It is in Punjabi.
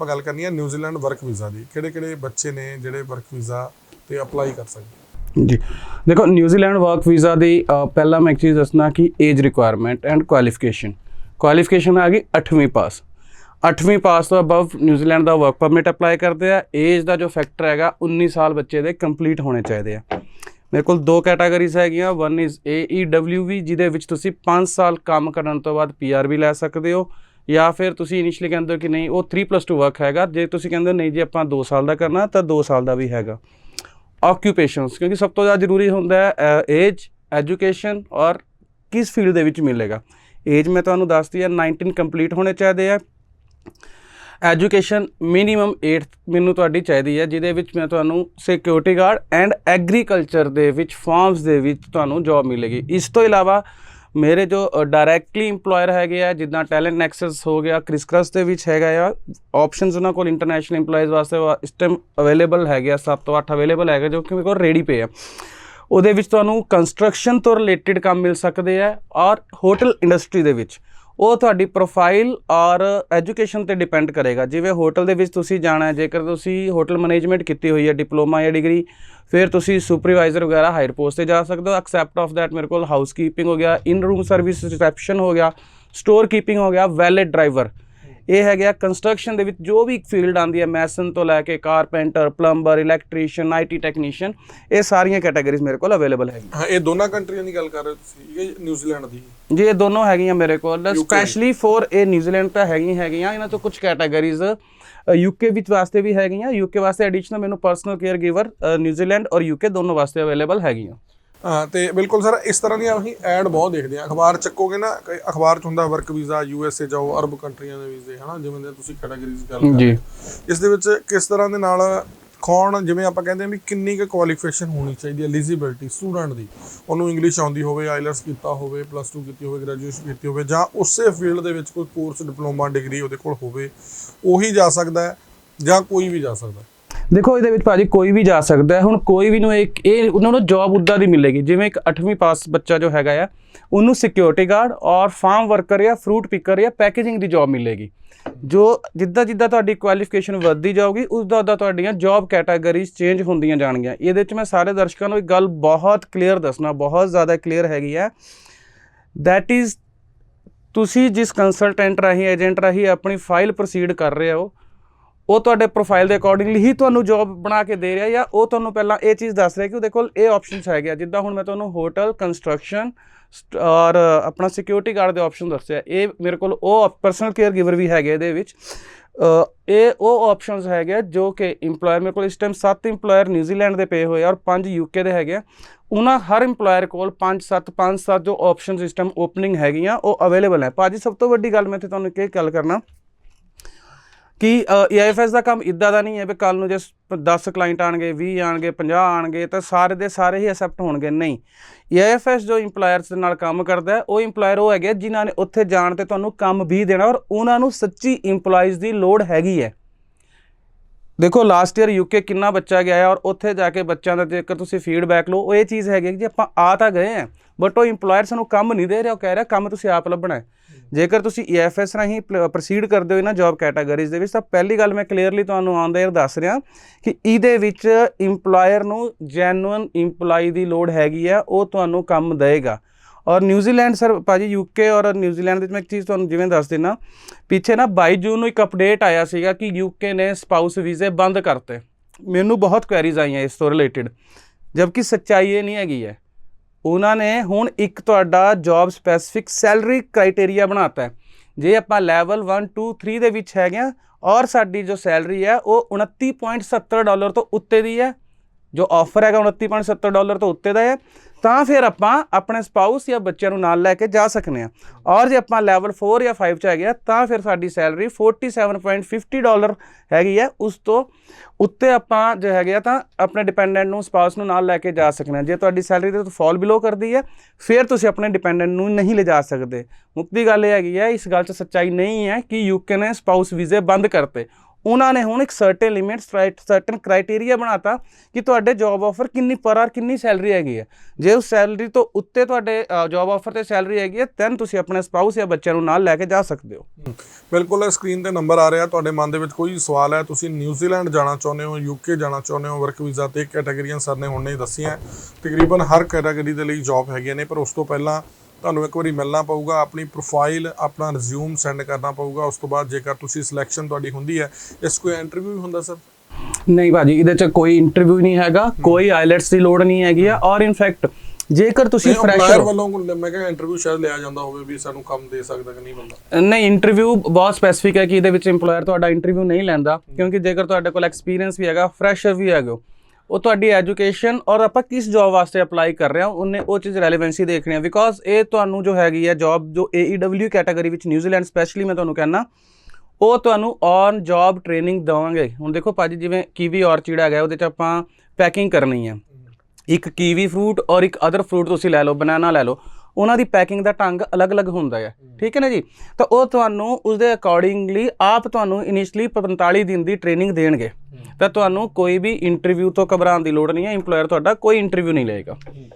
ਆਪਾਂ ਗੱਲ ਕਰਨੀ ਹੈ ਨਿਊਜ਼ੀਲੈਂਡ ਵਰਕ ਵੀਜ਼ਾ ਦੀ। ਕਿਹੜੇ ਕਿਹੜੇ ਬੱਚੇ ਨੇ ਜਿਹੜੇ ਵਰਕ ਵੀਜ਼ਾ ਤੇ ਅਪਲਾਈ ਕਰ ਸਕਦੇ? ਜੀ। ਦੇਖੋ ਨਿਊਜ਼ੀਲੈਂਡ ਵਰਕ ਵੀਜ਼ਾ ਦੀ ਅ, ਪਹਿਲਾਂ ਮੈਂ ਇੱਕ ਚੀਜ਼ ਦੱਸਣਾ ਕਿ age requirement and qualification qualification ਆ ਗਈ 8ਵੀਂ ਪਾਸ 8ਵੀਂ ਪਾਸ ਤੋਂ ਅਬਵ ਨਿਊਜ਼ੀਲੈਂਡ ਦਾ ਵਰਕ ਪਰਮਿਟ ਅਪਲਾਈ ਕਰਦੇ ਆ। ਏਜ ਦਾ ਜੋ ਫੈਕਟਰ ਹੈਗਾ 19 ਸਾਲ ਬੱਚੇ ਦੇ ਕੰਪਲੀਟ ਹੋਣੇ ਚਾਹੀਦੇ ਆ। ਮੇਰੇ ਕੋਲ ਦੋ ਕੈਟਾਗਰੀਜ਼ ਹੈਗੀਆਂ। ਵਨ ਇਜ਼ AEWV ਜਿਹਦੇ ਵਿੱਚ ਤੁਸੀਂ 5 ਸਾਲ ਕੰਮ ਕਰਨ ਤੋਂ ਬਾਅਦ PR ਵੀ ਲੈ ਸਕਦੇ ਹੋ। ਜਾਂ ਫਿਰ ਤੁਸੀਂ ਇਨੀਸ਼ੀਅਲੀ ਕਹਿੰਦੇ ਹੋ ਕਿ ਨਹੀਂ, ਉਹ 3+2 ਵਰਕ ਹੈਗਾ। ਜੇ ਤੁਸੀਂ ਕਹਿੰਦੇ ਹੋ ਨਹੀਂ ਜੀ ਆਪਾਂ 2 ਸਾਲ ਦਾ ਕਰਨਾ, ਤਾਂ 2 ਸਾਲ ਦਾ ਵੀ ਹੈਗਾ। ਆਕਿਊਪੇਸ਼ਨਸ ਕਿਉਂਕਿ ਸਭ ਤੋਂ ਜ਼ਿਆਦਾ ਜ਼ਰੂਰੀ ਹੁੰਦਾ ਹੈ ਏਜ ਐਜੂਕੇਸ਼ਨ ਔਰ ਕਿਸ ਫੀਲਡ ਦੇ ਵਿੱਚ ਮਿਲੇਗਾ। ਏਜ ਮੈਂ ਤੁਹਾਨੂੰ ਦੱਸਦੀ ਹੈ 19 ਕੰਪਲੀਟ ਹੋਣੇ ਚਾਹੀਦੇ ਆ। ਐਜੂਕੇਸ਼ਨ ਮਿਨੀਮਮ 8 ਮੈਨੂੰ ਤੁਹਾਡੀ ਚਾਹੀਦੀ ਹੈ, ਜਿਹਦੇ ਵਿੱਚ ਮੈਂ ਤੁਹਾਨੂੰ ਸਿਕਿਉਰਿਟੀ ਗਾਰਡ ਐਂਡ ਐਗਰੀਕਲਚਰ ਦੇ ਵਿੱਚ ਫਾਰਮਸ ਦੇ ਵਿੱਚ ਤੁਹਾਨੂੰ ਜੌਬ ਮਿਲੇਗੀ। ਇਸ ਤੋਂ ਇਲਾਵਾ ਮੇਰੇ ਜੋ ਡਾਇਰੈਕਟਲੀ EMPLOYER ਹੈਗੇ ਆ, ਜਿੱਦਾਂ ਟੈਲੈਂਟ ਨੈਕਸਸ ਹੋ ਗਿਆ ਕ੍ਰਿਸਕ੍ਰਸ ਦੇ ਵਿੱਚ ਹੈਗਾ ਆ ਆਪਸ਼ਨਸ ਉਹਨਾਂ ਕੋਲ ਇੰਟਰਨੈਸ਼ਨਲ EMPLOYEES ਵਾਸਤੇ ਇਸ ਟਾਈਮ ਅਵੇਲੇਬਲ ਹੈਗੇ ਆ 7 ਤੋਂ 8 ਅਵੇਲੇਬਲ ਹੈਗੇ, ਜੋ ਕਿ ਮੇਰੇ ਕੋਲ ਰੈਡੀ ਪਏ ਆ। ਉਹਦੇ ਵਿੱਚ ਤੁਹਾਨੂੰ ਕੰਸਟਰਕਸ਼ਨ ਤੋਂ ਰਿਲੇਟਡ ਕੰਮ ਮਿਲ ਸਕਦੇ ਆ, ਔਰ ਹੋਟਲ ਇੰਡਸਟਰੀ ਦੇ ਵਿੱਚ। ਉਹ ਤੁਹਾਡੀ ਪ੍ਰੋਫਾਈਲ ਔਰ ਐਜੂਕੇਸ਼ਨ ਤੇ ਡਿਪੈਂਡ ਕਰੇਗਾ। ਜਿਵੇਂ ਹੋਟਲ ਦੇ ਵਿੱਚ ਤੁਸੀਂ ਜਾਣਾ ਹੈ ਜੇਕਰ ਤੁਸੀਂ ਹੋਟਲ ਮੈਨੇਜਮੈਂਟ ਕੀਤੀ ਹੋਈ ਹੈ ਡਿਪਲੋਮਾ ਜਾਂ ਡਿਗਰੀ ਫਿਰ ਤੁਸੀਂ ਸੁਪਰਵਾਈਜ਼ਰ ਵਗੈਰਾ ਹਾਇਰ ਪੋਸਟ ਤੇ ਜਾ ਸਕਦੇ ਹੋ। ਐਕਸੈਪਟ ਆਫ ਥੈਟ ਮੇਰੇ ਕੋਲ ਹਾਊਸਕੀਪਿੰਗ ਹੋ ਗਿਆ ਇਨ ਰੂਮ ਸਰਵਿਸ ਰਿਸੈਪਸ਼ਨ ਹੋ ਗਿਆ ਸਟੋਰ ਕੀਪਿੰਗ ਹੋ ਗਿਆ ਵੈਲੇਟ ਡਰਾਈਵਰ ਇਹ ਹੈਗਾ ਕੰਸਟਰਕਸ਼ਨ ਦੇ ਵਿੱਚ ਜੋ ਵੀ ਫੀਲਡ ਆਂਦੀ ਹੈ ਮੈਸਨ ਤੋਂ ਲੈ ਕੇ carpenter plumber electrician IT technician ਇਹ ਸਾਰੀਆਂ ਕੈਟਾਗਰੀਜ਼ ਮੇਰੇ ਕੋਲ ਅਵੇਲੇਬਲ ਹੈਗੀਆਂ। ਹਾਂ ਇਹ ਦੋਨਾਂ ਕੰਟਰੀਆਂ ਦੀ ਗੱਲ ਕਰ ਰਹੇ ਤੁਸੀਂ ਇਹ ਨਿਊਜ਼ੀਲੈਂਡ ਦੀ। ਜੀ ਇਹ ਦੋਨੋਂ ਹੈਗੀਆਂ ਮੇਰੇ ਕੋਲ। ਸਪੈਸ਼ਲੀ ਫॉर ਇਹ ਨਿਊਜ਼ੀਲੈਂਡ ਤਾਂ ਹੈਗੀਆਂ ਹੈਗੀਆਂ ਇਹਨਾਂ ਤੋਂ ਕੁਝ ਕੈਟਾਗਰੀਜ਼ ਯੂਕੇ ਵਿੱਚ ਵਾਸਤੇ ਵੀ ਹੈਗੀਆਂ ਯੂਕੇ ਵਾਸਤੇ ਐਡੀਸ਼ਨਲ ਮੈਨੂੰ personal care giver New Zealand ਔਰ ਯੂਕੇ ਦੋਨੋਂ ਵਾਸਤੇ ਅਵੇਲੇਬਲ ਹੈਗੀਆਂ। ਹਾਂ ਤੇ ਬਿਲਕੁਲ ਸਰ ਇਸ ਤਰ੍ਹਾਂ ਦੀਆਂ ਅਸੀਂ ਐਡ ਬਹੁਤ ਦੇਖਦੇ ਆ ਅਖਬਾਰ ਚੱਕੋਗੇ ਨਾ ਅਖਬਾਰ ਚ ਹੁੰਦਾ ਵਰਕ ਵੀਜ਼ਾ ਯੂਐਸਏ ਜਾਓ ਅਰਬ ਕੰਟਰੀਆਂ ਦੇ ਵੀਜ਼ੇ ਹਨਾ? ਜਿਵੇਂ ਦੇ ਤੁਸੀਂ ਕੈਟਾਗਰੀਜ਼ ਗੱਲ ਕਰ ਜੀ। ਇਸ ਦੇ ਵਿੱਚ ਕਿਸ ਤਰ੍ਹਾਂ ਦੇ ਨਾਲ ਕੌਣ ਜਿਵੇਂ ਆਪਾਂ ਕਹਿੰਦੇ ਆ ਵੀ ਕਿੰਨੀ ਕੁ ਕੁਆਲੀਫਿਕੇਸ਼ਨ ਹੋਣੀ ਚਾਹੀਦੀ ਹੈ ਐਲੀਜੀਬਿਲਟੀ ਸਟੂਡੈਂਟ ਦੀ। ਉਹਨੂੰ ਇੰਗਲਿਸ਼ ਆਉਂਦੀ ਹੋਵੇ ਆਈਲਟਸ ਕੀਤਾ ਹੋਵੇ ਪਲੱਸ 2 ਕੀਤੀ ਹੋਵੇ ਗ੍ਰੈਜੂਏਸ਼ਨ ਕੀਤੀ ਹੋਵੇ ਜਾਂ ਉਸੇ ਫੀਲਡ ਦੇ ਵਿੱਚ ਕੋਈ ਕੋਰਸ ਡਿਪਲੋਮਾ ਡਿਗਰੀ ਉਹਦੇ ਕੋਲ ਹੋਵੇ ਉਹੀ ਜਾ ਸਕਦਾ ਹੈ ਜਾਂ ਕੋਈ ਵੀ ਜਾ ਸਕਦਾ ਹੈ। ਦੇਖੋ, ਇਹਦੇ ਵਿੱਚ ਭਾਜੀ ਕੋਈ ਵੀ ਜਾ ਸਕਦਾ ਹੁਣ ਕੋਈ ਵੀ ਨੂੰ ਇੱਕ ਇਹ ਉਹਨਾਂ ਨੂੰ ਜੌਬ ਉੱਦਾਂ ਦੀ ਮਿਲੇਗੀ। ਜਿਵੇਂ ਇੱਕ 8ਵੀਂ ਪਾਸ ਬੱਚਾ ਜੋ ਹੈਗਾ ਆ, ਉਹਨੂੰ ਸਿਕਿਉਰਿਟੀ ਗਾਰਡ ਔਰ ਫਾਰਮ ਵਰਕਰ ਜਾਂ ਫਰੂਟ ਪਿਕਰ ਜਾਂ ਪੈਕੇਜਿੰਗ ਦੀ ਜੌਬ ਮਿਲੇਗੀ। ਜੋ ਜਿੱਦਾਂ ਜਿੱਦਾਂ ਤੁਹਾਡੀ ਕੁਆਲੀਫਿਕੇਸ਼ਨ ਵੱਧਦੀ ਜਾਊਗੀ ਉਸਦਾ ਉਸਦਾ ਤੁਹਾਡੀਆਂ ਜੌਬ ਕੈਟਾਗਰੀਜ਼ ਚੇਂਜ ਹੁੰਦੀਆਂ ਜਾਣਗੀਆਂ। ਇਹਦੇ ਵਿੱਚ ਮੈਂ ਸਾਰੇ ਦਰਸ਼ਕਾਂ ਨੂੰ ਇੱਕ ਗੱਲ ਬਹੁਤ ਕਲੀਅਰ ਦੱਸਣਾ, ਬਹੁਤ ਜ਼ਿਆਦਾ ਕਲੀਅਰ ਹੈਗੀ ਆ। ਦੈਟ ਇਜ਼ ਤੁਸੀਂ ਜਿਸ ਕੰਸਲਟੈਂਟ ਰਾਹੀਂ ਏਜੰਟ ਰਾਹੀਂ ਆਪਣੀ ਫਾਈਲ ਪ੍ਰੋਸੀਡ ਕਰ ਰਹੇ ਹੋ ਉਹ ਤੁਹਾਡੇ ਪ੍ਰੋਫਾਈਲ ਦੇ ਅਕੋਰਡਿੰਗਲੀ ਹੀ ਤੁਹਾਨੂੰ ਜੌਬ ਬਣਾ ਕੇ ਦੇ ਰਿਹਾ ਜਾਂ ਉਹ ਤੁਹਾਨੂੰ ਪਹਿਲਾਂ ਇਹ ਚੀਜ਼ ਦੱਸ ਰਿਹਾ ਕਿ ਉਹਦੇ ਕੋਲ ਇਹ ਆਪਸ਼ਨਸ ਹੈਗੇ ਆ। ਜਿੱਦਾਂ ਹੁਣ ਮੈਂ ਤੁਹਾਨੂੰ ਹੋਟਲ ਕੰਸਟਰਕਸ਼ਨ ਔਰ ਆਪਣਾ ਸਿਕਿਉਰਿਟੀ ਗਾਰਡ ਦੇ ਆਪਸ਼ਨ ਦੱਸਿਆ। ਇਹ ਮੇਰੇ ਕੋਲ ਉਹ ਪਰਸਨਲ ਕੇਅਰ ਗਿਵਰ ਵੀ ਹੈਗੇ ਇਹਦੇ ਵਿੱਚ। ਇਹ ਉਹ ਆਪਸ਼ਨਸ ਹੈਗੇ ਆ ਜੋ ਕਿ EMPLOYER ਮੇਰੇ ਕੋਲ ਇਸ ਟਾਈਮ 7 EMPLOYER ਨਿਊਜ਼ੀਲੈਂਡ ਦੇ ਪਏ ਹੋਏ ਆ ਔਰ 5 ਯੂਕੇ ਦੇ ਹੈਗੇ ਆ। ਉਹਨਾਂ ਹਰ EMPLOYER ਕੋਲ 5 7 5 7 ਜੋ ਓਪਸ਼ਨਜ਼ ਇਸ ਟਾਈਮ ਓਪਨਿੰਗ ਹੈਗੀਆਂ, ਉਹ ਅਵੇਲੇਬਲ ਹੈ। ਭਾਜੀ ਸਭ ਤੋਂ ਵੱਡੀ ਗੱਲ ਮੈਂ ਇੱਥੇ ਤੁਹਾਨੂੰ ਕੀ ਗੱਲ ਕਰਨਾ। ਕਿ EIFS ਦਾ ਕੰਮ ਇਦਾਂ ਦਾ ਨਹੀਂ ਹੈ ਵੀ ਕੱਲ ਨੂੰ ਜੇ 10 ਕਲਾਇੰਟ ਆਣਗੇ 20 ਆਣਗੇ 50 ਆਣਗੇ ਤਾਂ ਸਾਰੇ ਦੇ ਸਾਰੇ ਹੀ ਐਕਸੈਪਟ ਹੋਣਗੇ। ਨਹੀਂ। EIFS ਜੋ EMPLOYERS ਦੇ ਨਾਲ ਕੰਮ ਕਰਦਾ ਉਹ EMPLOYER ਉਹ ਹੈਗੇ ਜਿਨ੍ਹਾਂ ਨੇ ਉੱਥੇ ਜਾਣ ਤੇ ਤੁਹਾਨੂੰ ਕੰਮ ਵੀ ਦੇਣਾ ਔਰ ਉਹਨਾਂ ਨੂੰ ਸੱਚੀ EMPLOYEES ਦੀ ਲੋੜ ਹੈਗੀ ਹੈ। ਦੇਖੋ ਲਾਸਟ ਈਅਰ ਯੂਕੇ ਕਿੰਨਾ ਬੱਚਾ ਗਿਆ ਹੈ ਔਰ ਉੱਥੇ ਜਾ ਕੇ ਬੱਚਿਆਂ ਦਾ ਜੇਕਰ ਤੁਸੀਂ ਫੀਡਬੈਕ ਲਓ, ਉਹ ਇਹ ਚੀਜ਼ ਹੈਗੀ ਕਿ ਜੀ ਆਪਾਂ ਆ ਤਾਂ ਗਏ ਆ ਬਟ ਉਹ EMPLOYER ਸਾਨੂੰ ਕੰਮ ਨਹੀਂ ਦੇ ਰਿਹਾ, ਉਹ ਕਹਿ ਰਿਹਾ, ਕੰਮ ਤੁਸੀਂ ਆਪ ਲੱਭਣਾ ਹੈ। ਜੇਕਰ ਤੁਸੀਂ EFS ਰਾਹੀਂ ਪ੍ਰੋਸੀਡ ਕਰਦੇ ਹੋ ਇਹਨਾਂ ਜੌਬ ਕੈਟਾਗਰੀਜ਼ ਦੇ ਵਿੱਚ, ਤਾਂ ਪਹਿਲੀ ਗੱਲ ਮੈਂ ਕਲੀਅਰਲੀ ਤੁਹਾਨੂੰ ਆਨ ਦਾ ਦੱਸ ਰਿਹਾ ਕਿ ਇਹਦੇ ਵਿੱਚ EMPLOYER ਨੂੰ ਜੈਨੂਇਨ EMPLOYE ਦੀ ਲੋੜ ਹੈਗੀ ਆ, ਉਹ ਤੁਹਾਨੂੰ ਕੰਮ ਦੇਵੇਗਾ। ਔਰ ਨਿਊਜ਼ੀਲੈਂਡ ਸਰ, ਭਾਜੀ ਯੂਕੇ ਔਰ ਨਿਊਜ਼ੀਲੈਂਡ ਵਿੱਚ ਮੈਂ ਇੱਕ ਚੀਜ਼ ਤੁਹਾਨੂੰ ਜਿਵੇਂ ਦੱਸ ਦਿੰਨਾ, ਪਿੱਛੇ ਨਾ 22 ਜੂਨ ਨੂੰ ਇੱਕ ਅਪਡੇਟ ਆਇਆ ਸੀਗਾ ਕਿ ਯੂਕੇ ਨੇ ਸਪਾਊਸ ਵੀਜ਼ੇ ਬੰਦ ਕਰਤੇ। ਮੈਨੂੰ ਬਹੁਤ ਕੁਐਰੀਜ਼ ਆਈਆਂ ਇਸ ਤੋਂ ਰਿਲੇਟਡ ਜਦਕਿ ਸੱਚਾਈ ਇਹ ਨਹੀਂ ਹੈਗੀ ਹੈ। ਉਹਨਾਂ ਨੇ ਹੁਣ ਇੱਕ ਤੁਹਾਡਾ ਜੌਬ ਸਪੈਸਿਫਿਕ ਸੈਲਰੀ ਕ੍ਰਾਈਟੇਰੀਆ ਬਣਾਤਾ ਹੈ। ਜੇ ਆਪਾਂ ਲੈਵਲ 1 2 3 ਦੇ ਵਿੱਚ ਹੈਗੇ ਆ ਔਰ ਸਾਡੀ ਜੋ ਸੈਲਰੀ ਹੈ, ਉਹ 29.70 ਡਾਲਰ ਤੋਂ ਉੱਤੇ ਦੀ ਹੈ। ਜੋ ਆਫਰ ਹੈਗਾ 29.70 ਡਾਲਰ ਤੋਂ ਉੱਤੇ ਦਾ ਹੈ, ਤਾਂ ਫਿਰ ਆਪਾਂ ਆਪਣੇ ਸਪਾਊਸ ਜਾਂ ਬੱਚਿਆਂ ਨੂੰ ਨਾਲ ਲੈ ਕੇ ਜਾ ਸਕਨੇ ਆ। ਔਰ ਜੇ ਆਪਾਂ ਲੈਵਲ 4 ਜਾਂ 5 ਚ ਹੈਗੇ ਆ, ਤਾਂ ਫਿਰ ਸਾਡੀ ਸੈਲਰੀ 47.50 ਡਾਲਰ ਹੈਗੀ ਹੈ। ਉਸ ਤੋਂ ਉੱਤੇ ਆਪਾਂ ਜੋ ਹੈਗੇ ਆ, ਤਾਂ ਆਪਣੇ ਡਿਪੈਂਡੈਂਟ ਨੂੰ ਸਪਾਊਸ ਨੂੰ ਨਾਲ ਲੈ ਕੇ ਜਾ ਸਕਨੇ ਆ। ਜੇ ਤੁਹਾਡੀ ਸੈਲਰੀ ਤੇ ਫਾਲ ਬਿਲੋ ਕਰਦੀ ਹੈ, ਫਿਰ ਤੁਸੀਂ ਆਪਣੇ ਡਿਪੈਂਡੈਂਟ ਨੂੰ ਨਹੀਂ ਲਿਜਾ ਸਕਦੇ। ਮੁੱਕਦੀ ਗੱਲ ਇਹ ਹੈਗੀ ਹੈ, ਇਸ ਗੱਲ 'ਚ ਸੱਚਾਈ ਨਹੀਂ ਹੈ ਕਿ ਯੂਕੇ ਨੇ ਸਪਾਊਸ ਵੀਜ਼ੇ ਬੰਦ ਕਰਤੇ। ਉਹਨਾਂ ਨੇ ਹੁਣ ਇੱਕ ਸਰਟਨ ਲਿਮਿਟ ਸਰਟਨ ਕ੍ਰਾਈਟੇਰੀਆ ਬਣਾਤਾ ਕਿ ਤੁਹਾਡੇ ਜੌਬ ਆਫਰ ਕਿੰਨੀ ਪਰ ਆਰ ਕਿੰਨੀ ਸੈਲਰੀ ਹੈਗੀ ਹੈ। ਜੇ ਉਸ ਸੈਲਰੀ ਤੋਂ ਉੱਤੇ ਤੁਹਾਡੇ ਜੌਬ ਆਫਰ ਤੇ ਸੈਲਰੀ ਹੈਗੀ ਹੈ ਦੈਨ ਤੁਸੀਂ ਆਪਣੇ ਸਪਾਊਸ ਜਾਂ ਬੱਚਿਆਂ ਨੂੰ ਨਾਲ ਲੈ ਕੇ ਜਾ ਸਕਦੇ ਹੋ। ਬਿਲਕੁਲ ਸਕਰੀਨ ਤੇ ਨੰਬਰ ਆ ਰਿਹਾ, ਤੁਹਾਡੇ ਮਨ ਦੇ ਵਿੱਚ ਕੋਈ ਸਵਾਲ ਹੈ, ਤੁਸੀਂ ਨਿਊਜ਼ੀਲੈਂਡ ਜਾਣਾ ਚਾਹੁੰਦੇ ਹੋ ਯੂਕੇ ਜਾਣਾ ਚਾਹੁੰਦੇ ਹੋ ਵਰਕ ਵੀਜ਼ਾ ਤੇ ਕੈਟਾਗਰੀਆਂ ਸਰ ਨੇ ਹੁਣੇ ਹੀ ਦੱਸੀਆਂ। ਤਕਰੀਬਨ ਹਰ ਕੈਟਾਗਰੀ ਦੇ ਲਈ ਜੌਬ ਹੈਗੀਆਂ ਨੇ, ਪਰ ਉਸ ਤੋਂ ਪਹਿਲਾਂ ਤੁਹਾਨੂੰ ਇੱਕ ਵਾਰੀ ਮਿਲਣਾ ਪਊਗਾ ਆਪਣੀ ਪ੍ਰੋਫਾਈਲ ਆਪਣਾ ਰਿਜ਼ਿਊਮ ਸੈਂਡ ਕਰਨਾ ਪਊਗਾ ਉਸ ਤੋਂ ਬਾਅਦ ਜੇਕਰ ਤੁਸੀਂ ਸਿਲੈਕਸ਼ਨ ਤੁਹਾਡੀ ਹੁੰਦੀ ਹੈ ਇਸ ਕੋਈ ਇੰਟਰਵਿਊ ਵੀ ਹੁੰਦਾ ਸਰ ਨਹੀਂ ਭਾਜੀ ਇਹਦੇ ਚ ਕੋਈ ਇੰਟਰਵਿਊ ਨਹੀਂ ਹੈਗਾ ਕੋਈ ਆਈਲੈਟਸ ਦੀ ਲੋੜ ਨਹੀਂ ਹੈਗੀ ਆ ਔਰ ਇਨਫੈਕਟ ਜੇਕਰ ਤੁਸੀਂ ਫਰੈਸ਼ਰ ਵੱਲੋਂ ਮੈਂ ਕਿਹਾ ਇੰਟਰਵਿਊ ਸ਼ਾਇਦ ਲਿਆ ਜਾਂਦਾ ਹੋਵੇ ਵੀ ਸਾਨੂੰ ਕੰਮ ਦੇ ਸਕਦਾ ਕਿ ਨਹੀਂ ਬੰਦਾ। ਨਹੀਂ ਇੰਟਰਵਿਊ ਬਹੁਤ ਸਪੈਸੀਫਿਕ ਹੈ ਕਿ ਇਹਦੇ ਵਿੱਚ EMPLOYER ਤੁਹਾਡਾ ਇੰਟਰਵਿਊ ਨਹੀਂ ਲੈਂਦਾ ਕਿਉਂਕਿ ਜੇਕਰ ਤੁਹਾਡੇ ਕੋਲ ਐਕਸਪੀਰੀਅੰਸ ਵੀ ਹੈਗਾ ਫਰੈਸ਼ਰ ਵੀ ਹੈਗੇ ਉਹ ਤੁਹਾਡੀ ਐਜੂਕੇਸ਼ਨ ਔਰ ਆਪਾਂ ਕਿਸ ਜੌਬ ਵਾਸਤੇ ਅਪਲਾਈ ਕਰ ਰਹੇ ਹਾਂ ਉਹਨੇ ਉਹ ਚੀਜ਼ ਰੈਲੇਵੈਂਸੀ ਦੇਖਣੀ ਹੈ। ਬਿਕੋਜ਼ ਇਹ ਤੁਹਾਨੂੰ ਜੋ ਹੈਗੀ ਹੈ ਜੌਬ ਜੋ AEW ਕੈਟਾਗਰੀ ਵਿੱਚ ਨਿਊਜ਼ੀਲੈਂਡ ਸਪੈਸ਼ਲੀ ਮੈਂ ਤੁਹਾਨੂੰ ਕਹਿੰਦਾ ਉਹ ਤੁਹਾਨੂੰ ਔਨ ਜੌਬ ਟ੍ਰੇਨਿੰਗ ਦਵਾਂਗੇ। ਹੁਣ ਦੇਖੋ ਭਾਜੀ ਜਿਵੇਂ ਕੀਵੀ ਔਰਚਿਡ ਹੈਗਾ ਉਹਦੇ ਚ ਆਪਾਂ ਪੈਕਿੰਗ ਕਰਨੀ ਹੈ। ਇੱਕ ਕੀਵੀ ਫਰੂਟ ਔਰ ਇੱਕ ਅਦਰ ਫਰੂਟ ਤੁਸੀਂ ਲੈ ਲਓ ਬਨਾਨਾ ਲੈ ਲਓ। ਉਹਨਾਂ ਦੀ ਪੈਕਿੰਗ ਦਾ ਢੰਗ ਅਲੱਗ-ਅਲੱਗ ਹੁੰਦਾ ਹੈ। ਠੀਕ ਹੈ ਨਾ ਜੀ? ਤਾਂ ਉਹ ਤੁਹਾਨੂੰ ਉਸਦੇ ਅਕੋਰਡਿੰਗਲੀ ਆਪ ਤੁਹਾਨੂੰ ਇਨੀਸ਼ੀਅਲੀ 45 ਦਿਨ ਦੀ ਟ੍ਰੇਨਿੰਗ ਦੇਣਗੇ। ਤਾਂ ਤੁਹਾਨੂੰ ਕੋਈ ਵੀ ਇੰਟਰਵਿਊ ਤੋਂ ਘਬਰਾਉਣ ਦੀ ਲੋੜ ਨਹੀਂ ਹੈ। EMPLOYER ਤੁਹਾਡਾ ਕੋਈ ਇੰਟਰਵਿਊ ਨਹੀਂ ਲਏਗਾ।